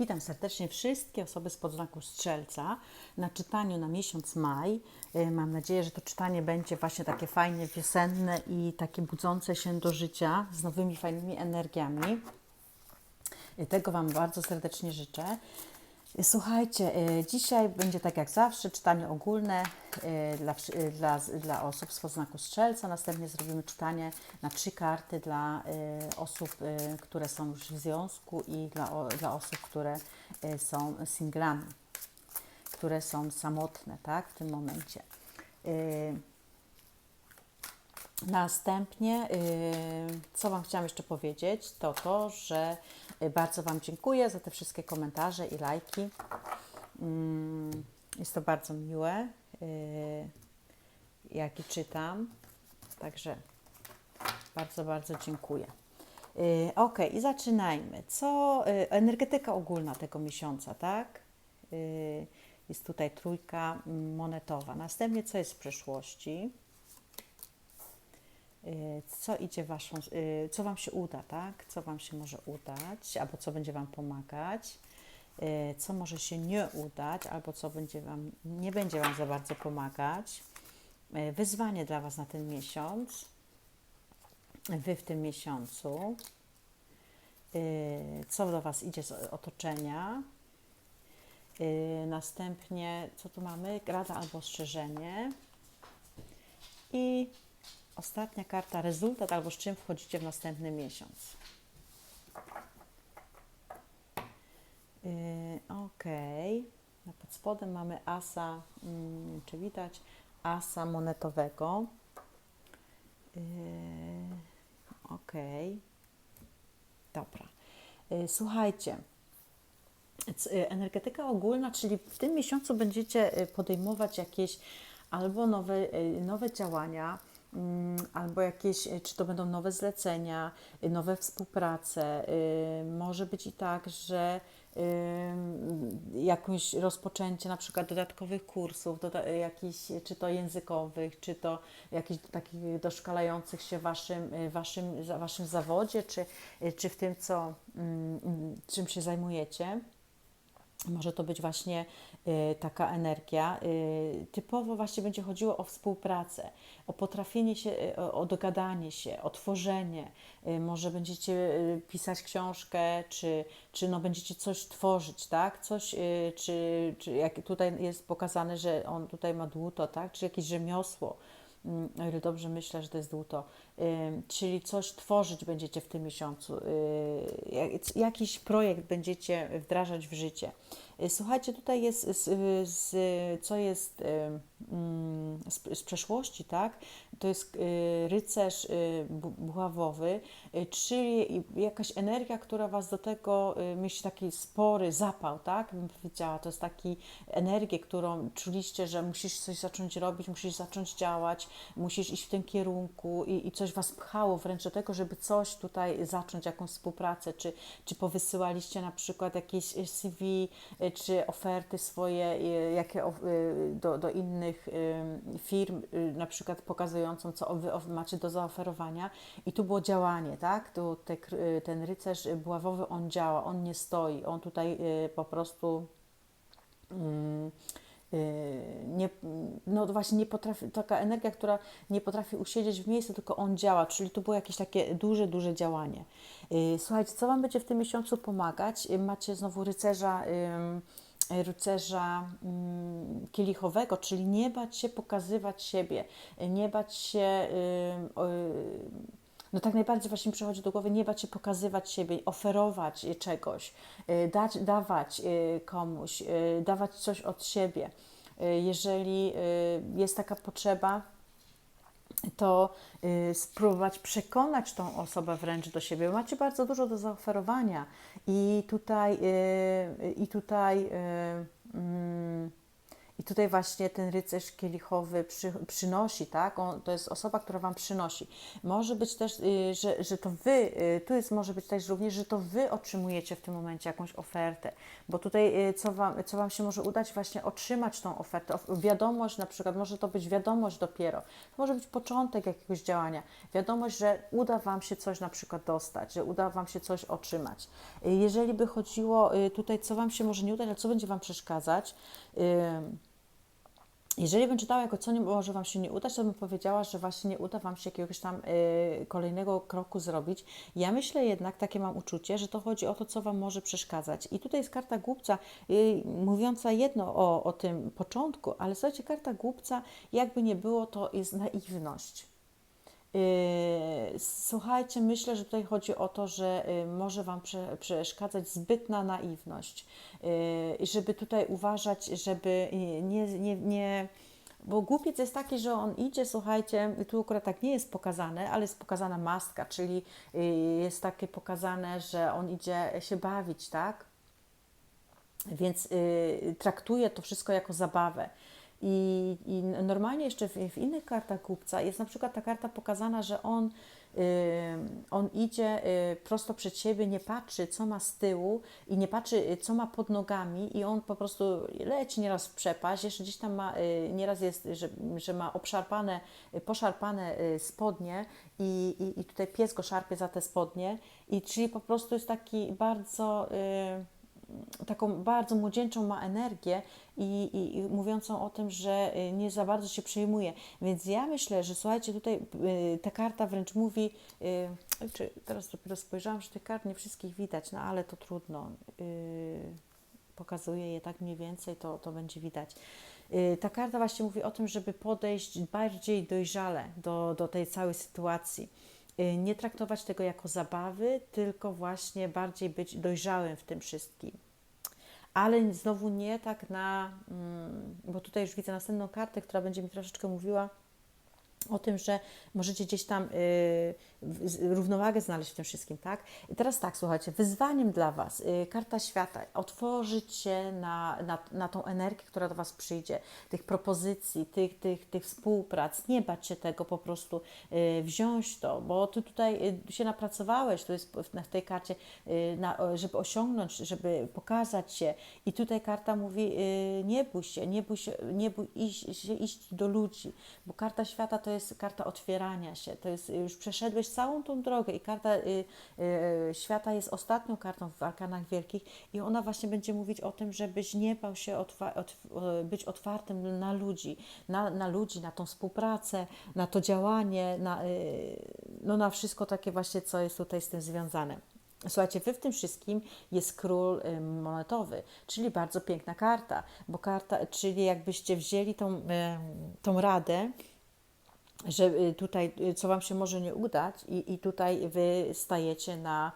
Witam serdecznie wszystkie osoby z podznaku Strzelca na czytaniu na miesiąc maj. Y, Mam nadzieję, że to czytanie będzie właśnie takie fajnie wiosenne i takie budzące się do życia z nowymi fajnymi energiami. Y, Tego Wam bardzo serdecznie życzę. Słuchajcie, y, dzisiaj będzie tak jak zawsze czytanie ogólne y, dla, y, dla, dla osób z podznaku Strzelca. Następnie zrobimy czytanie na trzy karty dla osób, które są już w związku i dla, dla osób, które są singlami, które są samotne tak, w tym momencie. Następnie, y, co Wam chciałam jeszcze powiedzieć, to to, że y, bardzo Wam dziękuję za te wszystkie komentarze i lajki. Mm, Jest to bardzo miłe, y, jak i czytam. Także bardzo, bardzo dziękuję. Ok, i zaczynajmy. Co energetyka ogólna tego miesiąca, tak? Jest tutaj trójka monetowa. Następnie, co jest w przyszłości? Y, co idzie waszą, y, co Wam się uda, tak? Co Wam się może udać, albo co będzie Wam pomagać, y, co może się nie udać, albo co będzie Wam, nie będzie Wam za bardzo pomagać. Wyzwanie dla Was na ten miesiąc, Wy w tym miesiącu, co do Was idzie z otoczenia. Następnie, co tu mamy? Rada albo ostrzeżenie. I Ostatnia karta, rezultat albo z czym wchodzicie w następny miesiąc. Yy, ok. Na pod spodem mamy asa, mm, czy widać, asa monetowego. Yy, ok. Dobra. Yy, słuchajcie. Y, Energetyka ogólna, czyli w tym miesiącu będziecie y, podejmować jakieś albo nowe, y, nowe działania, albo jakieś, y, czy to będą nowe zlecenia, y, nowe współprace. y, Może być i tak, że jakieś rozpoczęcie na przykład dodatkowych kursów, doda- czy to językowych, czy to jakichś takich doszkalających się waszym, waszym, waszym zawodzie, czy, czy w tym, co, mm, mm, czym się zajmujecie. Może to być właśnie y, taka energia. Y, typowo właśnie będzie chodziło o współpracę, o potrafienie się, y, o, o dogadanie się, o tworzenie. Y, może będziecie y, pisać książkę, czy, czy no będziecie coś tworzyć, tak? Coś, y, czy, czy jak tutaj jest pokazane, że on tutaj ma dłuto, tak? Czy jakieś rzemiosło. Mm, O ile dobrze myślę, że to jest dłuto. Czyli coś tworzyć będziecie w tym miesiącu, y, jak- jakiś projekt będziecie wdrażać w życie. Y, Słuchajcie, tutaj jest, z, z, co jest y, mm, z, z przeszłości, tak? To jest y, rycerz y, bu- buławowy, y, czyli jakaś energia, która Was do tego y, myśli taki spory zapał, tak? Bym powiedziała, to jest taki energię, którą czuliście, że musisz coś zacząć robić, musisz zacząć działać, musisz iść w tym kierunku i, i coś Was pchało wręcz do tego, żeby coś tutaj zacząć, jakąś współpracę, czy, czy powysyłaliście na przykład jakieś y, CV, y, czy oferty swoje, y, jakie do, do innych firm, na przykład pokazującą, co wy macie do zaoferowania i tu było działanie, tak? Tu te, ten rycerz buławowy, on działa, on nie stoi, on tutaj po prostu mm, nie, no właśnie nie potrafi, taka energia, która nie potrafi usiedzieć w miejscu, tylko on działa, czyli tu było jakieś takie duże, duże działanie. Y, Słuchajcie, co Wam będzie w tym miesiącu pomagać? Y, Macie znowu rycerza, rycerza kielichowego, czyli nie bać się pokazywać siebie, y, nie bać się no tak najbardziej właśnie przychodzi do głowy, nie bać się pokazywać siebie, oferować y, czegoś, y, dać, dawać y, komuś, dawać coś od siebie. Jeżeli jest taka potrzeba, to spróbować przekonać tą osobę wręcz do siebie. Macie bardzo dużo do zaoferowania i tutaj, i tutaj mm, I tutaj właśnie ten rycerz kielichowy przy, przynosi, tak? On, to jest osoba, która Wam przynosi. Może być też, y, że, że to Wy, y, tu jest może być też również, że to Wy otrzymujecie w tym momencie jakąś ofertę, bo tutaj y, co wam, co wam się może udać? Właśnie otrzymać tą ofertę, of- wiadomość na przykład, może to być wiadomość dopiero, to może być początek jakiegoś działania, wiadomość, że uda Wam się coś na przykład dostać, że uda Wam się coś otrzymać. Jeżeli by chodziło tutaj, co Wam się może nie udać, ale co będzie Wam przeszkadzać, jeżeli bym czytała jako co nie może Wam się nie udać, to bym powiedziała, że właśnie nie uda Wam się jakiegoś tam y, kolejnego kroku zrobić. Ja myślę jednak, takie mam uczucie, że to chodzi o to, co Wam może przeszkadzać. I tutaj jest karta głupca y, mówiąca jedno o, o tym początku, ale słuchajcie, karta głupca, jakby nie było, to jest naiwność. Yy, Słuchajcie, myślę, że tutaj chodzi o to, że yy, może Wam prze, przeszkadzać zbytna naiwność. I żeby tutaj uważać, żeby nie, nie, nie. Bo głupiec jest taki, że on idzie, słuchajcie, tu akurat tak nie jest pokazane, ale jest pokazana maska, czyli jest takie pokazane, że on idzie się bawić, tak? Więc y, traktuje to wszystko jako zabawę. I, I normalnie jeszcze w, w innych kartach głupca jest na przykład ta karta pokazana, że on, y, on idzie y, prosto przed siebie, nie patrzy, co ma z tyłu i nie patrzy, co ma pod nogami i on po prostu leci nieraz w przepaść, jeszcze gdzieś tam ma, y, nieraz jest, że, że ma obszarpane, poszarpane y, spodnie i, i, i tutaj pies go szarpie za te spodnie. I czyli po prostu jest taki bardzo... Y, taką bardzo młodzieńczą ma energię i, i, i mówiącą o tym, że y, nie za bardzo się przejmuje. Więc ja myślę, że słuchajcie, tutaj y, ta karta wręcz mówi, y, czy teraz dopiero spojrzałam, że tych kart nie wszystkich widać, no ale to trudno. Y, pokazuje je tak mniej więcej, to, to będzie widać. Y, Ta karta właśnie mówi o tym, żeby podejść bardziej dojrzale do, do tej całej sytuacji. Y, Nie traktować tego jako zabawy, tylko właśnie bardziej być dojrzałym w tym wszystkim. Ale znowu nie tak na, mm, bo tutaj już widzę następną kartę, która będzie mi troszeczkę mówiła o tym, że możecie gdzieś tam y, równowagę znaleźć w tym wszystkim, tak? I teraz tak, słuchajcie, wyzwaniem dla Was, y, karta świata, otworzyć się na, na, na tą energię, która do Was przyjdzie, tych propozycji, tych, tych, tych współprac, nie bać się tego, po prostu y, wziąć to, bo Ty tutaj się napracowałeś, to jest na tej karcie, na, żeby osiągnąć, żeby pokazać się i tutaj karta mówi, nie bój się, nie bój się, nie bój iść, się iść do ludzi, bo karta świata to jest karta otwierania się, to jest, już przeszedłeś całą tą drogę i karta y, y, świata jest ostatnią kartą w arkanach wielkich i ona właśnie będzie mówić o tym, żebyś nie bał się otwa- otw- być otwartym na ludzi, na, na ludzi, na tą współpracę, na to działanie, na, y, no na wszystko takie właśnie, co jest tutaj z tym związane. Słuchajcie, wy w tym wszystkim jest król y, monetowy, czyli bardzo piękna karta, bo karta, czyli jakbyście wzięli tą, y, tą radę, że y, tutaj, y, co Wam się może nie udać i, i tutaj Wy stajecie na,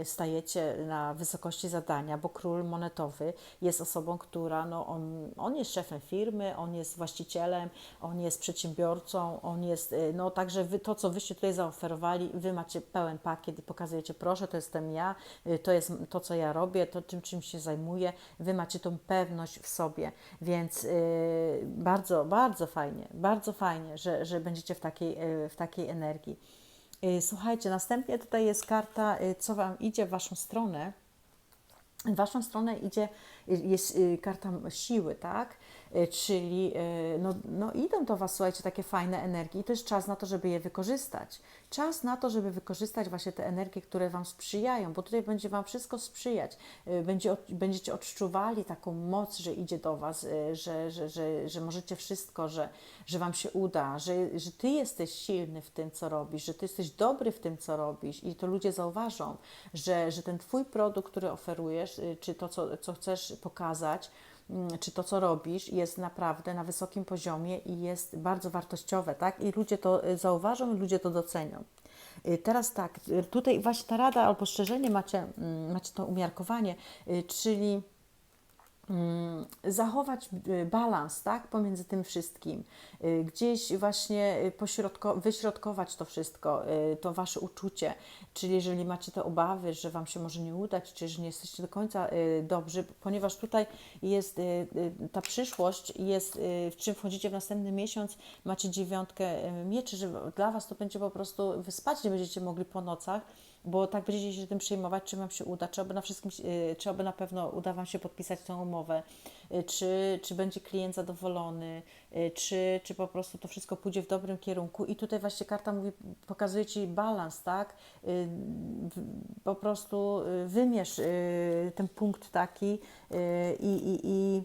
y, stajecie na wysokości zadania, bo król monetowy jest osobą, która, no on, on jest szefem firmy, on jest właścicielem, on jest przedsiębiorcą, on jest, no także Wy, to, co Wyście tutaj zaoferowali, Wy macie pełen pakiet i pokazujecie, proszę, to jestem ja, to jest to, co ja robię, to czym, czym się zajmuję, Wy macie tą pewność w sobie, więc y, bardzo, bardzo fajnie, bardzo fajnie, że, że będziecie w takiej, y, w takiej energii. Y, Słuchajcie, następnie tutaj jest karta, y, co Wam idzie w Waszą stronę. W Waszą stronę idzie, jest karta siły, tak? Czyli no, no idą do Was, słuchajcie, takie fajne energie i to jest czas na to, żeby je wykorzystać. Czas na to, żeby wykorzystać właśnie te energie, które Wam sprzyjają, bo tutaj będzie Wam wszystko sprzyjać. Y, Będzie, będziecie odczuwali taką moc, że idzie do Was, y, że, że, że, że możecie wszystko, że, że Wam się uda, że, że Ty jesteś silny w tym, co robisz, że Ty jesteś dobry w tym, co robisz i to ludzie zauważą, że, że ten Twój produkt, który oferujesz, y, czy to, co, co chcesz pokazać, czy to, co robisz, jest naprawdę na wysokim poziomie i jest bardzo wartościowe, tak? I ludzie to y, zauważą ludzie to docenią. Y, Teraz tak, y, tutaj właśnie ta rada albo strzeżenie macie, mm, macie to umiarkowanie, czyli mm, zachować y, balans tak, pomiędzy tym wszystkim, Y, gdzieś właśnie y, pośrodko, wyśrodkować to wszystko, to wasze uczucie, czyli jeżeli macie te obawy, że wam się może nie udać, czy że nie jesteście do końca dobrzy, ponieważ tutaj jest ta przyszłość, jest w czym wchodzicie w następny miesiąc, macie dziewiątkę mieczy, że dla was to będzie po prostu, wy spać nie będziecie mogli po nocach, bo tak będziecie się tym przejmować, czy Wam się uda, czy aby na wszystkim, y, czy aby na pewno uda Wam się podpisać tą umowę, y, czy, czy będzie klient zadowolony, y, czy, czy po prostu to wszystko pójdzie w dobrym kierunku. I tutaj właśnie karta mówi, pokazuje Ci balans, tak? Po prostu wymierz ten punkt taki i, i, i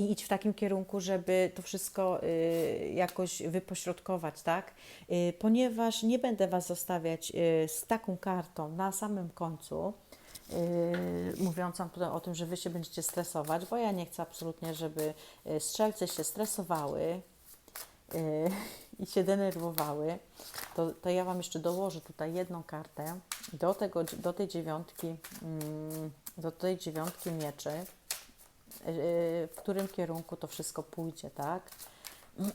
i idź w takim kierunku, żeby to wszystko y, jakoś wypośrodkować, tak? Y, ponieważ nie będę Was zostawiać y, z taką kartą na samym końcu, y, mówiącą o tym, że Wy się będziecie stresować, bo ja nie chcę absolutnie, żeby strzelce się stresowały i się denerwowały, to, to ja Wam jeszcze dołożę tutaj jedną kartę do, tego, do tej dziewiątki, mm, do tej dziewiątki mieczy, w którym kierunku to wszystko pójdzie, tak?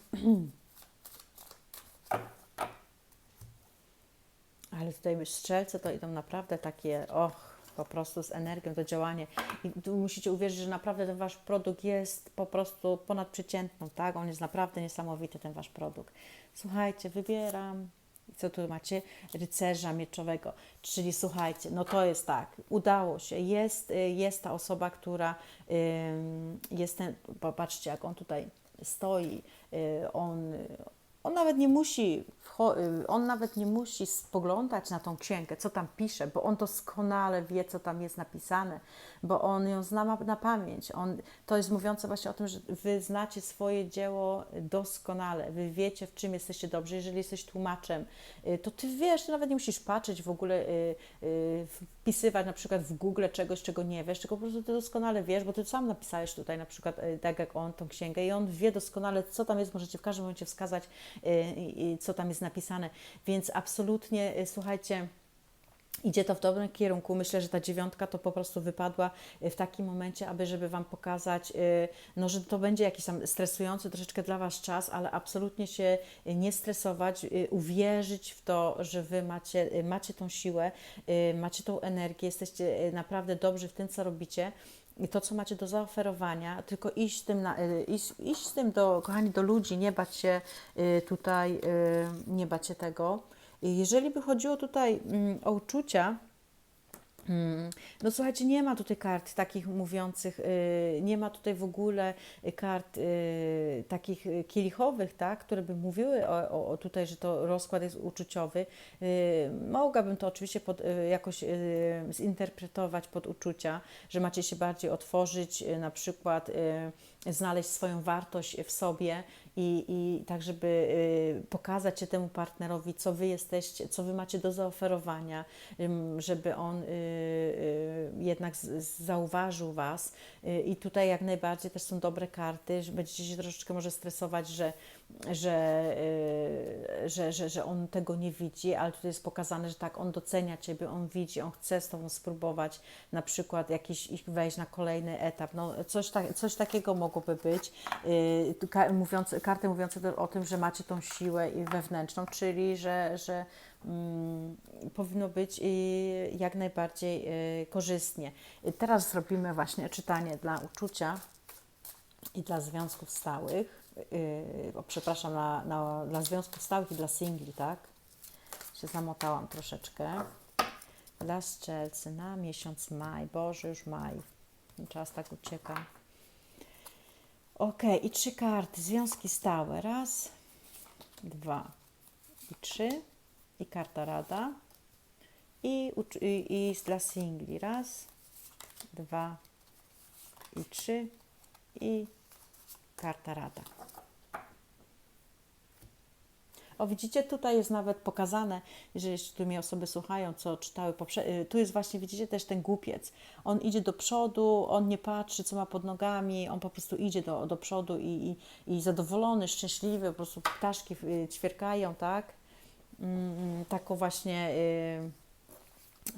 Ale tutaj strzelce to idą naprawdę takie, och, po prostu z energią, to działanie. I tu musicie uwierzyć, że naprawdę ten Wasz produkt jest po prostu ponadprzeciętną, tak? On jest naprawdę niesamowity, ten Wasz produkt. Słuchajcie, wybieram. Co tu macie? Rycerza mieczowego. Czyli słuchajcie, no to jest tak, udało się. Jest, y, jest ta osoba, która jest ten, popatrzcie, jak on tutaj stoi. y, On, on nawet nie musi, y, on nawet nie musi spoglądać na tą księgę, co tam pisze, bo on doskonale wie, co tam jest napisane, bo on ją zna na pamięć. On, to jest mówiące właśnie o tym, że wy znacie swoje dzieło doskonale, wy wiecie, w czym jesteście dobrzy. Jeżeli jesteś tłumaczem, y, to ty wiesz, ty nawet nie musisz patrzeć w ogóle, y, y, wpisywać na przykład w Google czegoś, czego nie wiesz, tylko po prostu ty doskonale wiesz, bo ty sam napisałeś tutaj na przykład, y, tak jak on, tą księgę i on wie doskonale, co tam jest, możecie w każdym momencie wskazać, y, co tam jest napisane, więc absolutnie, y, słuchajcie, Idzie to w dobrym kierunku. Myślę, że ta dziewiątka to po prostu wypadła y, w takim momencie, aby żeby Wam pokazać, y, no, że to będzie jakiś tam stresujący troszeczkę dla Was czas, ale absolutnie się y, nie stresować, uwierzyć w to, że Wy macie, macie tą siłę, macie tą energię, jesteście naprawdę dobrzy w tym, co robicie. I to, co macie do zaoferowania, tylko iść z tym, na, iść, iść z tym do, kochani, do ludzi, nie bać się tutaj, nie bać się tego. Jeżeli by chodziło tutaj mm, o uczucia, mm, no słuchajcie, nie ma tutaj kart takich mówiących, y, nie ma tutaj w ogóle kart y, takich y, kielichowych, tak, które by mówiły o, o, tutaj, że to rozkład jest uczuciowy. Mogłabym to oczywiście pod, jakoś zinterpretować pod uczucia, że macie się bardziej otworzyć, na przykład znaleźć swoją wartość w sobie i, i tak, żeby y, pokazać się temu partnerowi, co wy jesteście, co wy macie do zaoferowania, żeby on y, y, jednak zauważył was. I tutaj jak najbardziej też są dobre karty, że będziecie się troszeczkę może stresować, że, że, y, że, że, że on tego nie widzi, ale tutaj jest pokazane, że tak, on docenia ciebie, on widzi, on chce z tobą spróbować na przykład jakiś ich wejść na kolejny etap. No, coś, coś takiego mogłoby być. Y, mówiące, karty mówiące o tym, że macie tą siłę wewnętrzną, czyli że, że mm, powinno być jak najbardziej y, korzystnie. Teraz zrobimy właśnie czytanie dla uczucia i dla związków stałych. Yy, o, przepraszam, na, na, dla związków stałych i dla singli, tak? Się zamotałam troszeczkę. Dla strzelcy na miesiąc maj. Boże, już maj. Czas tak ucieka. Ok, i trzy karty. Związki stałe. Raz, dwa i trzy. I karta rada. I, i, i dla singli. Raz, dwa i trzy. I karta rada. O, widzicie, tutaj jest nawet pokazane, jeżeli jeszcze tu mnie osoby słuchają, co czytały poprze... y, Tu jest właśnie, widzicie, też ten głupiec. On idzie do przodu, on nie patrzy, co ma pod nogami, on po prostu idzie do, do przodu i, i, i zadowolony, szczęśliwy, po prostu ptaszki y, ćwierkają, tak? Mm, taką właśnie... Y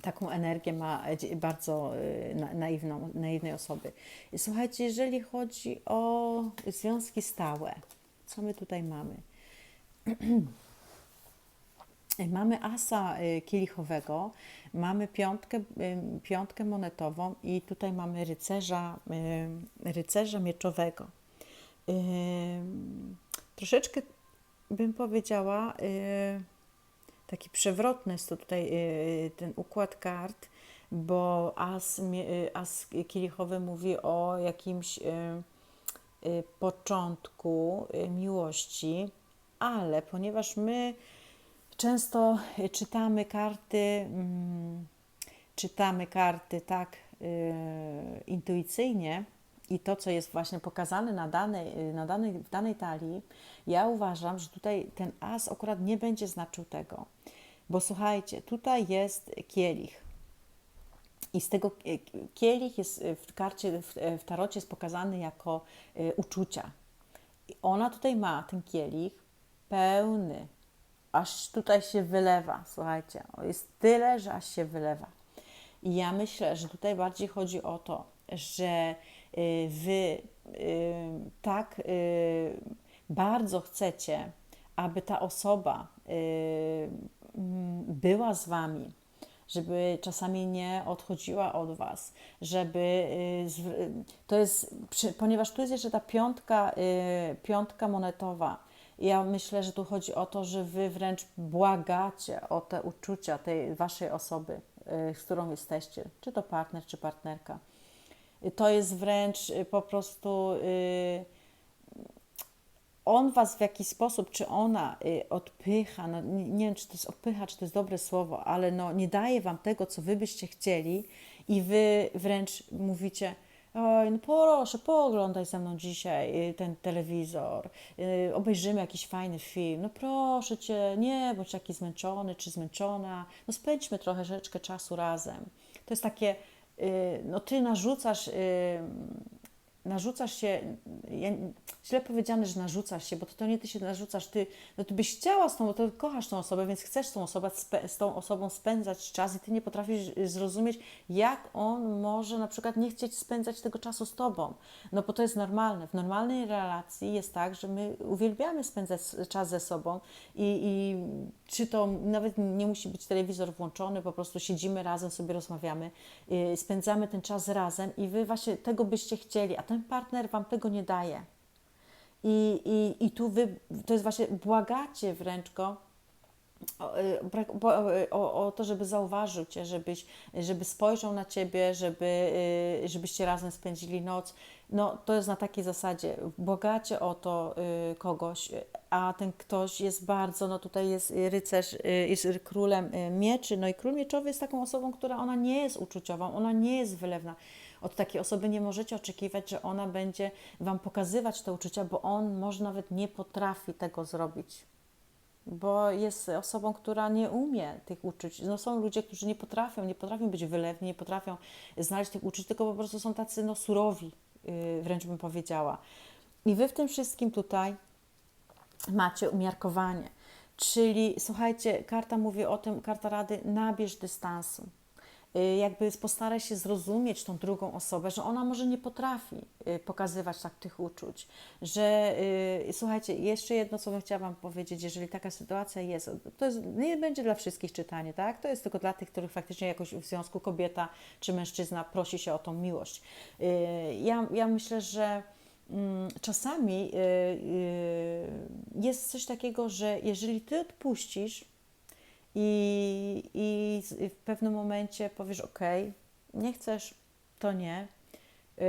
taką energię ma bardzo na- naiwną, naiwnej osoby. Słuchajcie, jeżeli chodzi o związki stałe, co my tutaj mamy? Mamy asa y, kielichowego, mamy piątkę, y, piątkę monetową i tutaj mamy rycerza, y, rycerza mieczowego. Troszeczkę bym powiedziała, taki przewrotny jest to tutaj ten układ kart, bo as, as kielichowy mówi o jakimś początku miłości, ale ponieważ my często y, czytamy karty, mm, czytamy karty tak y, intuicyjnie i to, co jest właśnie pokazane na danej, y, na danej, w danej talii, ja uważam, że tutaj ten as akurat nie będzie znaczył tego. Bo słuchajcie, tutaj jest kielich. I z tego kielich jest w karcie, w, tarocie jest pokazany jako uczucia. I ona tutaj ma ten kielich pełny, aż tutaj się wylewa. Słuchajcie, jest tyle, że aż się wylewa. I ja myślę, że tutaj bardziej chodzi o to, że y, wy y, tak y, bardzo chcecie, aby ta osoba mm, była z wami, żeby czasami nie odchodziła od Was, żeby to jest, ponieważ tu jest jeszcze ta piątka, piątka monetowa. Ja myślę, że tu chodzi o to, że Wy wręcz błagacie o te uczucia tej Waszej osoby, y, z którą jesteście, czy to partner, czy partnerka. Y, To jest wręcz y, po prostu on was w jakiś sposób, czy ona odpycha, no, nie wiem, czy to jest odpycha, czy to jest dobre słowo, ale no, nie daje wam tego, co wy byście chcieli i wy wręcz mówicie, oj, no proszę, pooglądaj ze mną dzisiaj y, ten telewizor, y, obejrzymy jakiś fajny film, no proszę Cię, nie bądź taki zmęczony czy zmęczona, no spędźmy trochę rzeczkę czasu razem. To jest takie, y, no Ty narzucasz... y, narzucasz się, ja, źle powiedziane, że narzucasz się, bo to, to nie ty się narzucasz, ty, no ty byś chciała z tą, ty kochasz tą osobę, więc chcesz tą, osobę, z tą osobą spędzać czas i ty nie potrafisz y, zrozumieć, jak on może na przykład nie chcieć spędzać tego czasu z tobą. No bo to jest normalne. W normalnej relacji jest tak, że my uwielbiamy spędzać czas ze sobą i, i czy to nawet nie musi być telewizor włączony, po prostu siedzimy razem, sobie rozmawiamy, yy, spędzamy ten czas razem i wy właśnie tego byście chcieli, a ten partner wam tego nie daje. I, i, i tu wy, to jest właśnie, błagacie wręcz go o, y, y, o, to, żeby zauważył Cię, żebyś, żeby spojrzał na Ciebie, żeby, y, żebyście razem spędzili noc. No, to jest na takiej zasadzie. Błagacie o to kogoś, a ten ktoś jest bardzo, no tutaj jest rycerz, jest królem mieczy, no i król mieczowy jest taką osobą, która ona nie jest uczuciową, ona nie jest wylewna. Od takiej osoby nie możecie oczekiwać, że ona będzie Wam pokazywać te uczucia, bo on może nawet nie potrafi tego zrobić bo jest osobą, która nie umie tych uczuć. No, są ludzie, którzy nie potrafią, nie potrafią być wylewni, nie potrafią znaleźć tych uczuć, tylko po prostu są tacy no, surowi, yy, wręcz bym powiedziała. I wy w tym wszystkim tutaj macie umiarkowanie. Czyli słuchajcie, karta mówi o tym, karta rady, nabierz dystansu. Y, Jakby postaraj się zrozumieć tą drugą osobę, że ona może nie potrafi y, pokazywać tak tych uczuć. Że y, słuchajcie, jeszcze jedno, co bym chciała Wam powiedzieć, jeżeli taka sytuacja jest, to jest, nie będzie dla wszystkich czytanie, tak? To jest tylko dla tych, których faktycznie jakoś w związku kobieta czy mężczyzna prosi się o tą miłość. Ja, ja myślę, że mm, czasami jest coś takiego, że jeżeli Ty odpuścisz, i, i w pewnym momencie powiesz: OK, nie chcesz, to nie. Yy,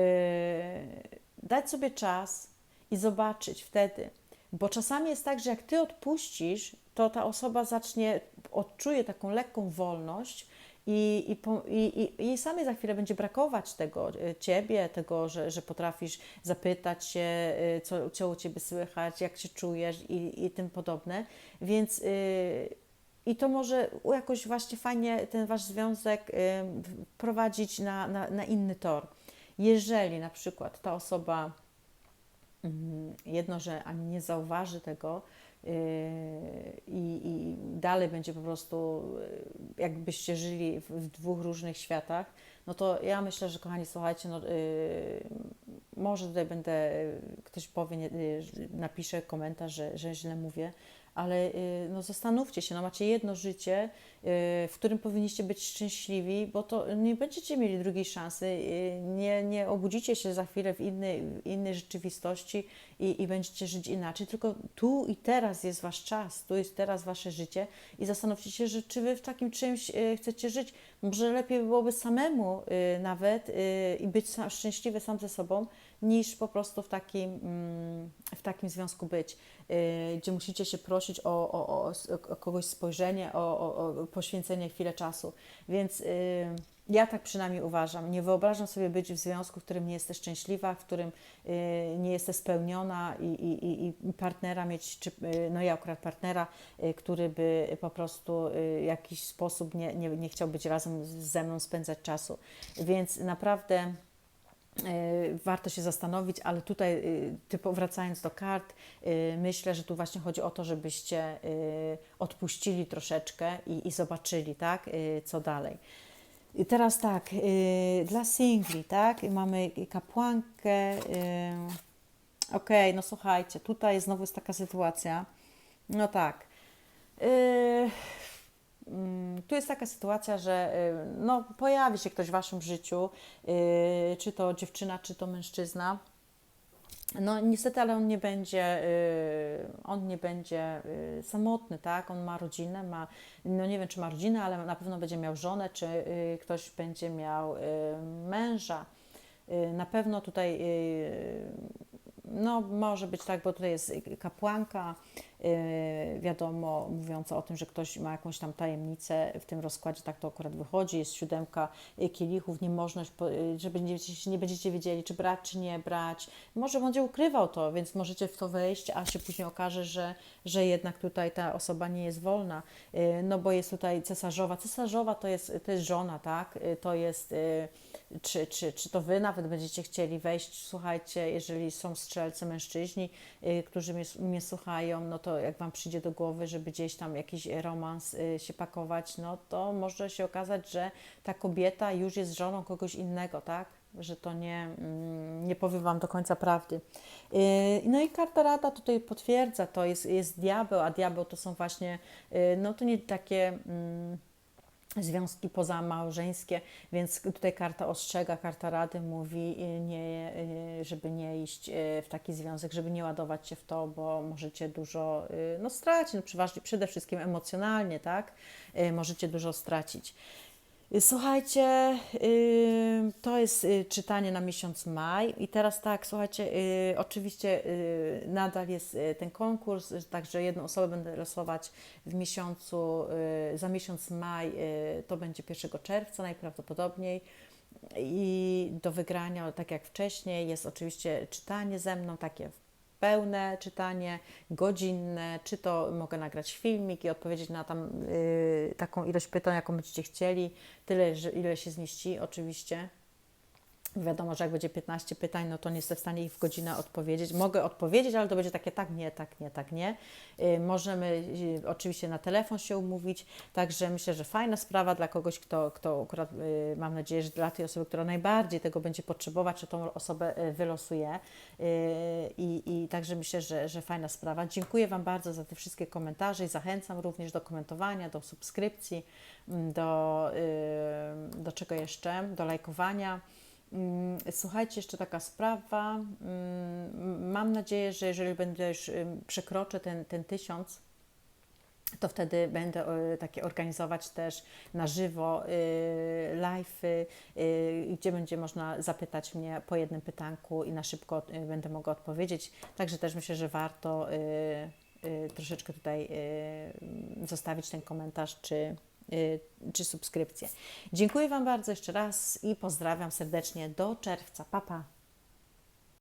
dać sobie czas i zobaczyć wtedy. Bo czasami jest tak, że jak ty odpuścisz, to ta osoba zacznie, odczuje taką lekką wolność i, i, i, i samej za chwilę będzie brakować tego y, ciebie, tego, że, że potrafisz zapytać się, y, co, co u ciebie słychać, jak się czujesz i, i tym podobne. Więc y, i to może jakoś właśnie fajnie ten wasz związek y, prowadzić na, na, na inny tor. Jeżeli na przykład ta osoba mm, jedno, że ani nie zauważy tego, yy, i, i dalej będzie po prostu, yy, jakbyście żyli w dwóch różnych światach, no to ja myślę, że kochani, słuchajcie, no, yy, może tutaj będę, yy, ktoś powie, yy, napisze komentarz, że, że źle mówię, ale yy, no, zastanówcie się, no, macie jedno życie, w którym powinniście być szczęśliwi, bo to nie będziecie mieli drugiej szansy, nie, nie obudzicie się za chwilę w innej, w innej rzeczywistości i, i będziecie żyć inaczej, tylko tu i teraz jest wasz czas, tu jest teraz wasze życie i zastanówcie się, że czy wy w takim czymś chcecie żyć. Może lepiej byłoby samemu yy, nawet yy, i być szczęśliwy sam ze sobą, niż po prostu w takim, mm, w takim związku być, yy, gdzie musicie się prosić o, o, o, o kogoś spojrzenie, o, poświęcenie chwilę czasu. Więc yy, ja tak przynajmniej uważam. Nie wyobrażam sobie być w związku, w którym nie jesteś szczęśliwa, w którym yy, nie jesteś spełniona i, i, i- partnera mieć, czy, no ja akurat partnera, który by po prostu w jakiś sposób nie, nie, nie chciał być razem ze mną, spędzać czasu. Więc naprawdę y, warto się zastanowić, ale tutaj y, typu, wracając do kart, y, myślę, że tu właśnie chodzi o to, żebyście odpuścili troszeczkę i, i zobaczyli, tak, co dalej. I teraz tak, dla singli, tak, mamy kapłankę. Okej, no słuchajcie, tutaj znowu jest taka sytuacja. No tak. Tu jest taka sytuacja, że y, no, pojawi się ktoś w Waszym życiu, y, czy to dziewczyna, czy to mężczyzna. No niestety, ale on nie będzie, y, on nie będzie samotny, tak? On ma rodzinę, ma, no nie wiem, czy ma rodzinę, ale na pewno będzie miał żonę, czy ktoś będzie miał męża. Na pewno tutaj no, może być tak, bo tutaj jest kapłanka, wiadomo, mówiąca o tym, że ktoś ma jakąś tam tajemnicę w tym rozkładzie, tak to akurat wychodzi, jest siódemka yy, kielichów, niemożność, yy, że będziecie, nie będziecie wiedzieli, czy brać, czy nie brać. Może będzie ukrywał to, więc możecie w to wejść, a się później okaże, że, że jednak tutaj ta osoba nie jest wolna, no bo jest tutaj cesarzowa. Cesarzowa to jest, to jest żona, tak? To jest... Czy, czy, czy to Wy nawet będziecie chcieli wejść, słuchajcie, jeżeli są strzelcy mężczyźni, y, którzy mnie, mnie słuchają, no to jak Wam przyjdzie do głowy, żeby gdzieś tam jakiś romans y, się pakować, no to może się okazać, że ta kobieta już jest żoną kogoś innego, tak? Że to nie, mm, nie powiem Wam do końca prawdy. Y, No i karta rada tutaj potwierdza, to jest, jest diabeł, a diabeł to są właśnie, y, no to nie takie... związki pozamałżeńskie, więc tutaj karta ostrzega, karta rady mówi, y, nie, y, żeby nie iść y, w taki związek, żeby nie ładować się w to, bo możecie dużo no, stracić, no, przeważnie, przede wszystkim emocjonalnie, tak? Możecie dużo stracić. Słuchajcie, y, to jest y, czytanie na miesiąc maj i teraz tak, słuchajcie, y, oczywiście nadal jest ten konkurs, także jedną osobę będę losować w miesiącu, za miesiąc maj, to będzie 1 czerwca najprawdopodobniej i do wygrania, tak jak wcześniej, jest oczywiście czytanie ze mną, takie pełne czytanie, godzinne, czy to mogę nagrać filmik i odpowiedzieć na tam y, taką ilość pytań, jaką będziecie chcieli, tyle, że, ile się zmieści oczywiście. Wiadomo, że jak będzie 15 pytań, no to nie jestem w stanie ich w godzinę odpowiedzieć. Mogę odpowiedzieć, ale to będzie takie tak, nie, tak, nie, tak, nie. Y, możemy y, oczywiście na telefon się umówić, także myślę, że fajna sprawa dla kogoś, kto, kto akurat, y, mam nadzieję, że dla tej osoby, która najbardziej tego będzie potrzebować, że tą osobę y, wylosuje. Y, I także myślę, że, że fajna sprawa. Dziękuję Wam bardzo za te wszystkie komentarze i zachęcam również do komentowania, do subskrypcji, mm, do, do czego jeszcze? Do lajkowania. Mm, Słuchajcie, jeszcze taka sprawa. Mm, Mam nadzieję, że jeżeli będę już przekroczę ten, ten tysiąc, to wtedy będę e, takie organizować też na żywo y, live'y, y, gdzie będzie można zapytać mnie po jednym pytanku i na szybko będę mogła odpowiedzieć. Także też myślę, że warto troszeczkę tutaj zostawić ten komentarz czy, czy subskrypcję. Dziękuję Wam bardzo jeszcze raz i pozdrawiam serdecznie do czerwca. Pa, pa.